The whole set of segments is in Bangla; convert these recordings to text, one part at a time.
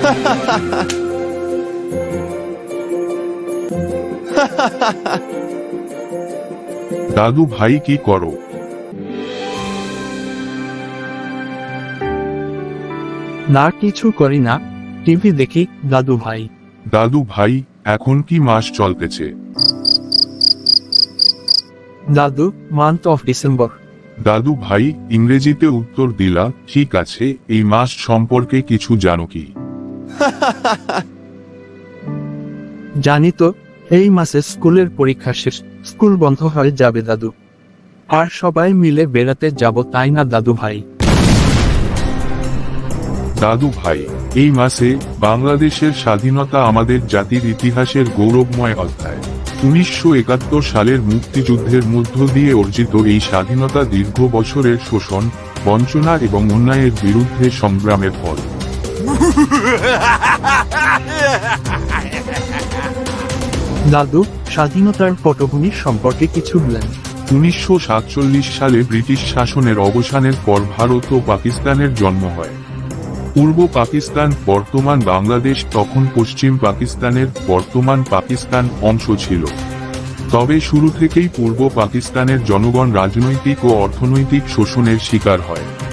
দাদু ভাই কি করো? না কিছু করি না। টিভি দেখি দাদু ভাই। দাদু ভাই এখন কি মাস চলতেছে? দাদু মান্থ অফ ডিসেম্বর দাদু ভাই ইংরেজিতে উত্তর দিলা ঠিক আছে এই মাস সম্পর্কে কিছু জানো কি? জানি তো, এই মাসে স্কুলের পরীক্ষা শেষ, স্কুল বন্ধ হয়ে যাবে দাদু। আর সবাই মিলে বেড়াতে যাব, তাই না দাদু ভাই? দাদু ভাই, এই মাসে বাংলাদেশের স্বাধীনতা আমাদের জাতির ইতিহাসের গৌরবময় অধ্যায়। উনিশশো একাত্তর সালের মুক্তিযুদ্ধের মধ্য দিয়ে অর্জিত এই স্বাধীনতা দীর্ঘ বছরের শোষণ, বঞ্চনা এবং অন্যায়ের বিরুদ্ধে সংগ্রামের ফল। দাদু স্বাধীনতার পটভূমি সম্পর্কে কিছু বলেন। উনিশশো সাতচল্লিশ সালে ব্রিটিশ শাসনের অবসানের পর ভারত ও পাকিস্তানের জন্ম হয়। পূর্ব পাকিস্তান, বর্তমান বাংলাদেশ, তখন পশ্চিম পাকিস্তানের বর্তমান পাকিস্তান অংশ ছিল। তবে শুরু থেকেই পূর্ব পাকিস্তানের জনগণ রাজনৈতিক ও অর্থনৈতিক শোষণের শিকার হয়।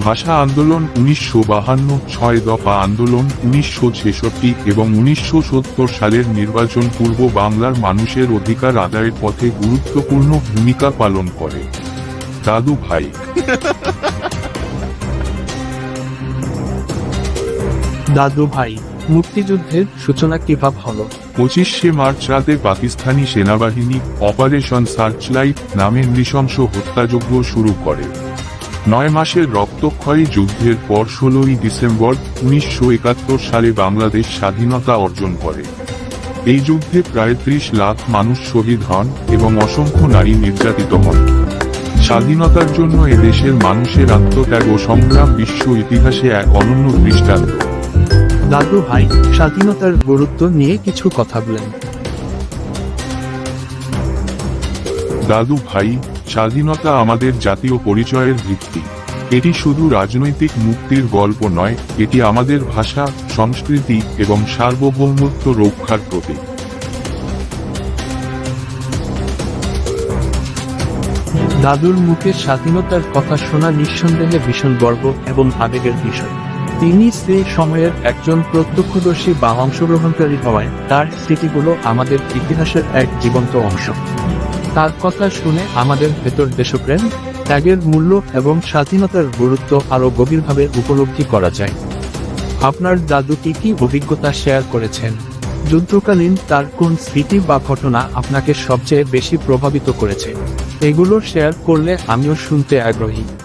ভাষা আন্দোলন উনিশশো বাহান্ন ছয় দফা আন্দোলন উনিশশো ছেষট্টি এবং উনিশশো সত্তর সালের নির্বাচন পূর্ব বাংলার মানুষের অধিকার আদায়ের পথে গুরুত্বপূর্ণ ভূমিকা পালন করে। দাদু ভাই। দাদু ভাই মুক্তিযুদ্ধের সূচনা কীভাবে হলো? পঁচিশে মার্চ রাতে পাকিস্তানি সেনাবাহিনী অপারেশন সার্চলাইট নামে নৃশংস হত্যাযজ্ঞ শুরু করে। নয় মাসের রক্তক্ষয়ী যুদ্ধের পর ষোলোই ডিসেম্বর উনিশশো একাত্তর সালে বাংলাদেশ স্বাধীনতা অর্জন করে। এই যুদ্ধে প্রায় ত্রিশ লাখ মানুষ শহীদ হন এবং অসংখ্য নারী নির্যাতিত হন। স্বাধীনতার জন্য এদেশের মানুষের আত্মত্যাগ ও সংগ্রাম বিশ্ব ইতিহাসে এক অনন্য দৃষ্টান্ত। দাদু ভাই স্বাধীনতার গুরুত্ব নিয়ে কিছু কথা বলেন। দাদু ভাই স্বাধীনতা আমাদের জাতীয় পরিচয়ের ভিত্তি। এটি শুধু রাজনৈতিক মুক্তির গল্প নয়, এটি আমাদের ভাষা, সংস্কৃতি এবং সার্বভৌমত্ব রক্ষার প্রতীক। দাদুর মুখে স্বাধীনতার কথা শোনা নিঃসন্দেহে ভীষণ গর্ব এবং আবেগের বিষয়। তিনি সেই সময়ের একজন প্রত্যক্ষদর্শী বা অংশগ্রহণকারী হওয়ায় তার স্মৃতিগুলো আমাদের ইতিহাসের এক জীবন্ত অংশ। তার কথা শুনে আমাদের ভেতর দেশপ্রেম, ত্যাগের মূল্য এবং স্বাধীনতার গুরুত্ব আরও গভীরভাবে উপলব্ধি করা যায়। আপনার দাদু কি কি অভিজ্ঞতা শেয়ার করেছেন? যুদ্ধকালীন তার কোন স্মৃতি বা ঘটনা আপনাকে সবচেয়ে বেশি প্রভাবিত করেছে? এগুলো শেয়ার করলে আমিও শুনতে আগ্রহী।